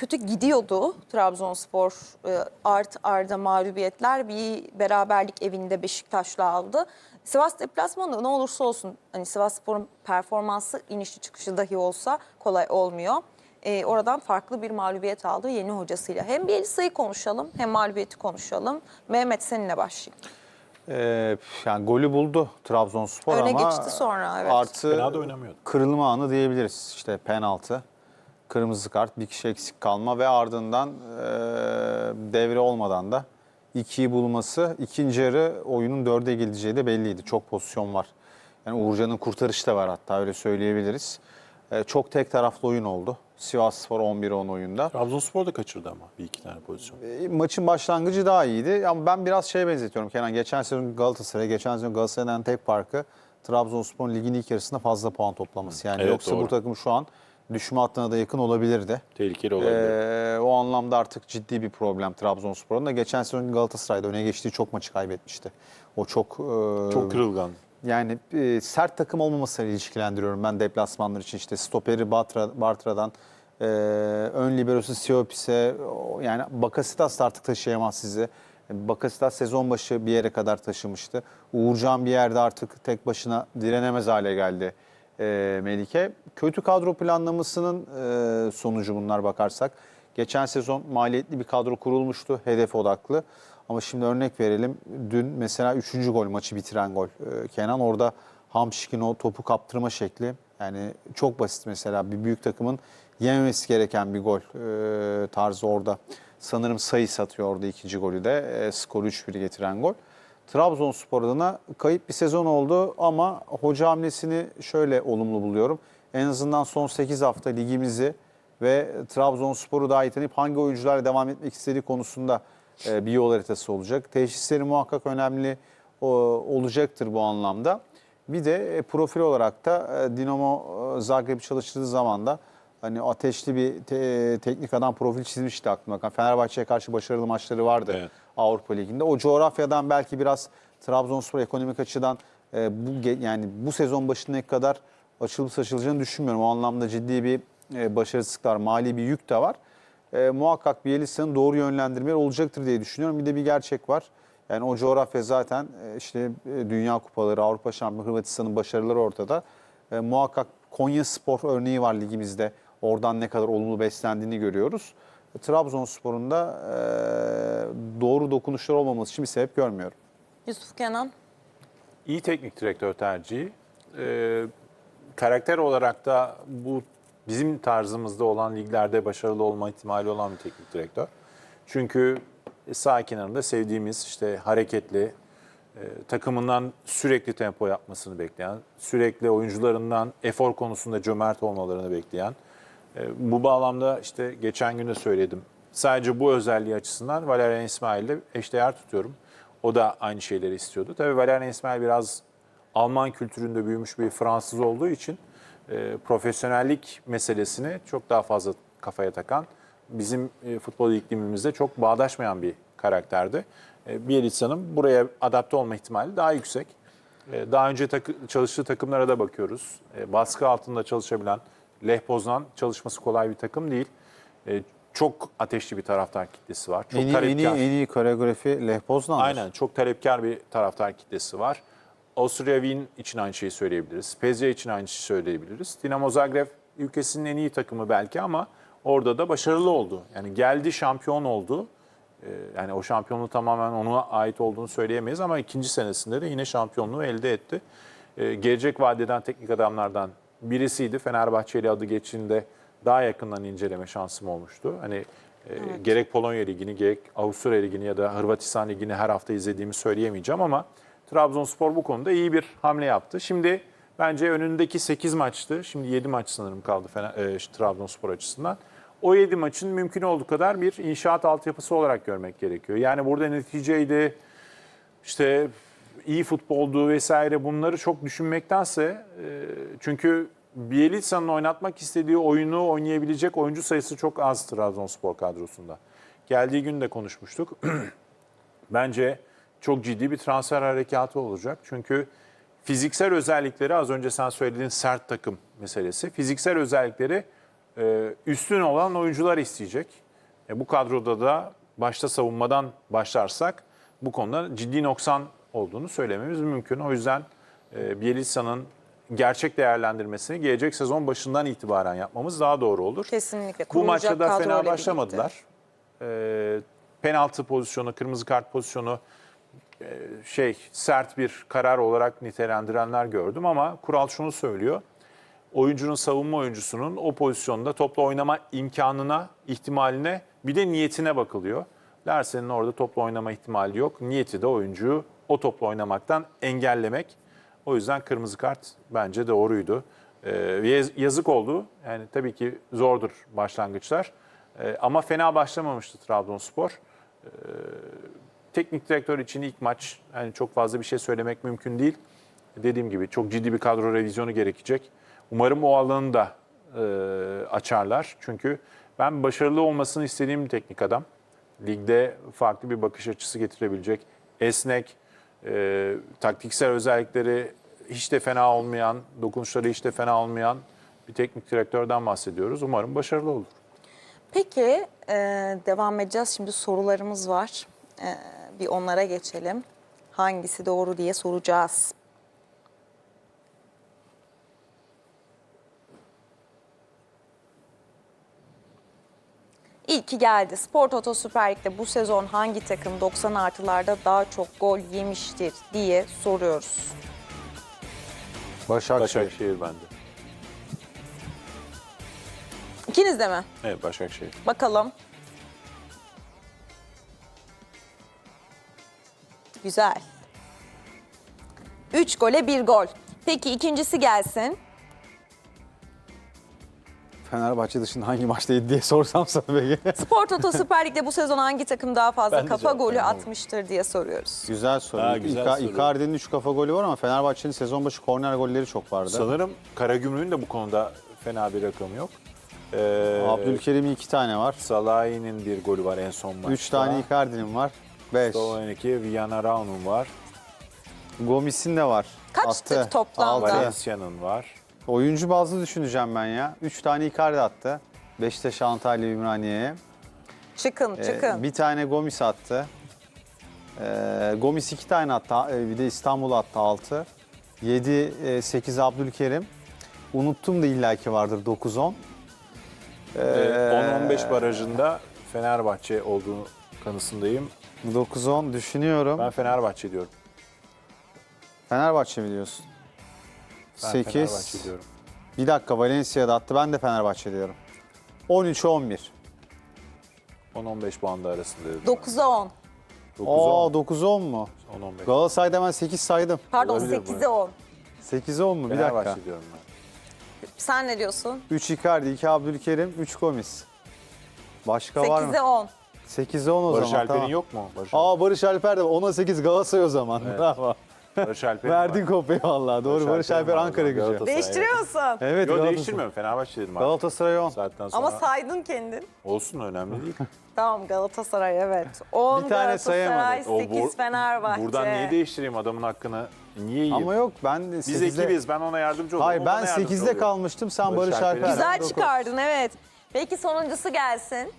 kötü gidiyordu Trabzonspor. E, art arda mağlubiyetler bir beraberlik evinde Beşiktaş'la aldı. Sivas deplasmanı ne olursa olsun hani Sivasspor'un performansı inişli çıkışı dahi olsa kolay olmuyor. E, oradan farklı bir mağlubiyet aldı yeni hocasıyla. Hem Bielitsa'yı konuşalım hem mağlubiyeti konuşalım. Mehmet seninle başlayayım. Ee, yani golü buldu Trabzonspor Öne ama geçti sonra, evet. artı Fena da oynamıyordu. kırılma anı diyebiliriz. İşte penaltı, kırmızı kart, bir kişi eksik kalma ve ardından e, devre olmadan da ikiyi bulması. ikinci yarı oyunun dörde gideceği de belliydi. Çok pozisyon var. Yani Uğurcan'ın kurtarışı da var hatta öyle söyleyebiliriz. E, çok tek taraflı oyun oldu. Sivasspor 11-10 oyunda. Trabzonspor da kaçırdı ama bir iki tane pozisyon. E, maçın başlangıcı daha iyiydi. Ama ben biraz şeye benzetiyorum Kenan. Geçen sezon Galatasaray, geçen sezon Galatasaray'dan tek farkı Trabzonspor'un ligin ilk yarısında fazla puan toplaması. Yani Evet, yoksa bu doğru. takım şu an düşme hattına da yakın olabilirdi. Tehlikeli olabilir. Ee, o anlamda artık ciddi bir problem Trabzonspor'un da. Geçen sezon Galatasaray'da öne geçtiği çok maçı kaybetmişti. O çok e, Çok kırılgan. yani e, sert takım olmamasıyla ilişkilendiriyorum ben deplasmanlar için. işte stoperi Batra, Bartra'dan e, ön liberosu Siopis'e yani Bakasitas artık taşıyamaz sizi. Bakasitas sezon başı bir yere kadar taşımıştı. Uğurcan bir yerde artık tek başına direnemez hale geldi e, Melike. Kötü kadro planlamasının e, sonucu bunlar bakarsak. Geçen sezon maliyetli bir kadro kurulmuştu, hedef odaklı. Ama şimdi örnek verelim. Dün mesela 3. gol maçı bitiren gol. Ee, Kenan orada Hamşik'in o topu kaptırma şekli. Yani çok basit mesela bir büyük takımın yememesi gereken bir gol ee, tarzı orada. Sanırım sayı satıyor orada ikinci golü de. E, skoru 3-1 getiren gol. Trabzonspor adına kayıp bir sezon oldu ama hoca hamlesini şöyle olumlu buluyorum. En azından son 8 hafta ligimizi ve Trabzonspor'u daha iyi hangi oyuncularla devam etmek istediği konusunda e, bir yol haritası olacak. Teşhisleri muhakkak önemli olacaktır bu anlamda. Bir de e, profil olarak da e, Dinamo Zagreb'i çalıştırdığı zaman da hani ateşli bir te- teknik adam profil çizmişti aklıma. Fenerbahçe'ye karşı başarılı maçları vardı Evet. Avrupa Ligi'nde. O coğrafyadan belki biraz Trabzonspor ekonomik açıdan e, bu yani bu sezon başındaki kadar açılıp saçılacağını düşünmüyorum. O anlamda ciddi bir e, başarısızlıklar, mali bir yük de var. E, muhakkak Bielitsa'nın doğru yönlendirmeleri olacaktır diye düşünüyorum. Bir de bir gerçek var. Yani o coğrafya zaten e, işte e, Dünya Kupaları, Avrupa Şampiyonu, Hırvatistan'ın başarıları ortada. E, muhakkak Konya Spor örneği var ligimizde. Oradan ne kadar olumlu beslendiğini görüyoruz. E, Trabzonspor'un da e, doğru dokunuşlar olmaması için bir sebep görmüyorum. Yusuf Kenan. İyi teknik direktör tercihi. Ee, karakter olarak da bu bizim tarzımızda olan liglerde başarılı olma ihtimali olan bir teknik direktör. Çünkü sağ kenarında sevdiğimiz işte hareketli, e, takımından sürekli tempo yapmasını bekleyen, sürekli oyuncularından efor konusunda cömert olmalarını bekleyen. E, bu bağlamda işte geçen gün de söyledim. Sadece bu özelliği açısından Valerian İsmail ile eşdeğer tutuyorum. O da aynı şeyleri istiyordu. Tabii Valerian İsmail biraz Alman kültüründe büyümüş bir Fransız olduğu için e, profesyonellik meselesini çok daha fazla kafaya takan, bizim e, futbol iklimimizde çok bağdaşmayan bir karakterdi. E, Bielitsa'nın buraya adapte olma ihtimali daha yüksek. E, Daha önce takı- çalıştığı takımlara da bakıyoruz. E, Baskı altında çalışabilen, Leh Poznan çalışması kolay bir takım değil. E, Çok ateşli bir taraftar kitlesi var. Çok en, iyi, en, iyi, en iyi koreografi Poznan'dır. Aynen çok talepkar bir taraftar kitlesi var. Avusturya Wien için aynı şeyi söyleyebiliriz. Spezia için aynı şeyi söyleyebiliriz. Dinamo Zagreb ülkesinin en iyi takımı belki ama orada da başarılı oldu. Yani geldi şampiyon oldu. Ee, Yani o şampiyonluğu tamamen ona ait olduğunu söyleyemeyiz ama ikinci senesinde de yine şampiyonluğu elde etti. Ee, Gelecek vadeden teknik adamlardan birisiydi. Fenerbahçe ile adı geçtiğinde daha yakından inceleme şansım olmuştu. Hani e, gerek Polonya Ligi'ni gerek Avusturya Ligi'ni ya da Hırvatistan Ligi'ni her hafta izlediğimi söyleyemeyeceğim ama Trabzonspor bu konuda iyi bir hamle yaptı. Şimdi bence önündeki 8 maçtı. Şimdi 7 maç sanırım kaldı Fener, e, Trabzonspor açısından. O 7 maçın mümkün olduğu kadar bir inşaat altyapısı olarak görmek gerekiyor. Yani burada neticeydi, işte iyi futboldu vesaire bunları çok düşünmektense e, çünkü Bielitsa'nın oynatmak istediği oyunu oynayabilecek oyuncu sayısı çok az Trabzonspor kadrosunda. Geldiği gün de konuşmuştuk. Bence çok ciddi bir transfer harekatı olacak. Çünkü fiziksel özellikleri az önce sen söylediğin sert takım meselesi. Fiziksel özellikleri e, üstün olan oyuncular isteyecek. E, bu kadroda da başta savunmadan başlarsak bu konuda ciddi noksan olduğunu söylememiz mümkün. O yüzden e, Bielitsa'nın gerçek değerlendirmesini gelecek sezon başından itibaren yapmamız daha doğru olur. Kesinlikle. Bu maçta da fena başlamadılar. Ee, penaltı pozisyonu, kırmızı kart pozisyonu e, şey sert bir karar olarak nitelendirenler gördüm ama kural şunu söylüyor. Oyuncunun savunma oyuncusunun o pozisyonda topla oynama imkanına, ihtimaline bir de niyetine bakılıyor. Larsen'in orada topla oynama ihtimali yok. Niyeti de oyuncuyu o topla oynamaktan engellemek. O yüzden kırmızı kart bence doğruydu. Ee, yaz- yazık oldu. Yani tabii ki zordur başlangıçlar. Ee, ama fena başlamamıştı Trabzonspor. Ee, teknik direktör için ilk maç yani çok fazla bir şey söylemek mümkün değil. Dediğim gibi çok ciddi bir kadro revizyonu gerekecek. Umarım o alanı da e, açarlar. Çünkü ben başarılı olmasını istediğim teknik adam. Ligde farklı bir bakış açısı getirebilecek, esnek, e, taktiksel özellikleri hiç de fena olmayan, dokunuşları hiç de fena olmayan bir teknik direktörden bahsediyoruz. Umarım başarılı olur. Peki e, devam edeceğiz. Şimdi sorularımız var. E, bir onlara geçelim. Hangisi doğru diye soracağız. İlki geldi. Spor Toto Süper Lig'de bu sezon hangi takım 90 artılarda daha çok gol yemiştir diye soruyoruz. Başakşehir. Başakşehir bende. İkiniz de mi? Evet Başakşehir. Bakalım. Güzel. 3 gole 1 gol. Peki ikincisi gelsin. Fenerbahçe dışında hangi maçtaydı diye sorsam sana peki. Spor Toto Süper Lig'de bu sezon hangi takım daha fazla Ben de kafa cevap golü vermem. atmıştır diye soruyoruz. güzel soru. Ha, güzel İka- soru. Icardi'nin 3 kafa golü var ama Fenerbahçe'nin sezon başı korner golleri çok vardı. Sanırım Karagümrük'ün de bu konuda fena bir rakamı yok. Ee, Abdülkerim'in 2 tane var. Salahi'nin bir golü var en son maçta. 3 tane Icardi'nin var. 5. Sloveniki Villanueva'nın var. Gomis'in de var. Kaçtır Attı. toplamda? Altı. Valencia'nın var. Oyuncu bazlı düşüneceğim ben ya. 3 tane Icardi attı. Beşiktaş, Antalya, Ümraniye'ye. Çıkın Ee, çıkın. bir tane Gomis attı. Ee, Gomis 2 tane attı. Ee, Bir de İstanbul attı 6. 7, 8 Abdülkerim. Unuttum da illaki vardır 9-10. Ee, 10-15 barajında Fenerbahçe olduğu kanısındayım. 9-10 düşünüyorum. Ben Fenerbahçe diyorum. Fenerbahçe mi diyorsun? Ben 8. Fenerbahçe diyorum. Bir dakika Valencia'da attı. Ben de Fenerbahçe diyorum. 13-11. 10-15 puanda arasında dedim. 9'a 10. Aa 9-10. 9-10 mu? 10-15. Galatasaray'da ben 8 saydım. Pardon Olabilir bu. 8'e 10. 8-10 mu? Bir Fenerbahçe dakika. diyorum ben. Sen ne diyorsun? 3 Icardi, 2 Abdülkerim, 3 Gomis. Başka var mı? 8'e 10. 8'e 10 o Barış zaman. Alper'in tamam. yok mu? Barış, Aa Barış Alper de 10'a 8 Galatasaray o zaman. Bravo. Barış Alper'in Verdin kopyayı vallahi. Doğru Barış, Alper var Ankara gücü. Galatasaray. Değiştiriyor musun? Evet Yok Galatasaray. değiştirmiyorum. Fenerbahçe dedim abi. Galatasaray 10. Saatten sonra Ama saydın kendin. olsun önemli değil. Tamam Galatasaray evet. 10 Bir tane Galatasaray, sayamadım. O 8 bu- Fenerbahçe. Buradan niye değiştireyim adamın hakkını? Niye yiyeyim? Ama yok ben de Biz 8'de... ekibiz. Ben ona yardımcı olurum. Hayır o ben bana yardımcı 8'de oluyor. kalmıştım sen Barış Barış Alper. Güzel Dokuz. çıkardın evet. Peki sonuncusu gelsin.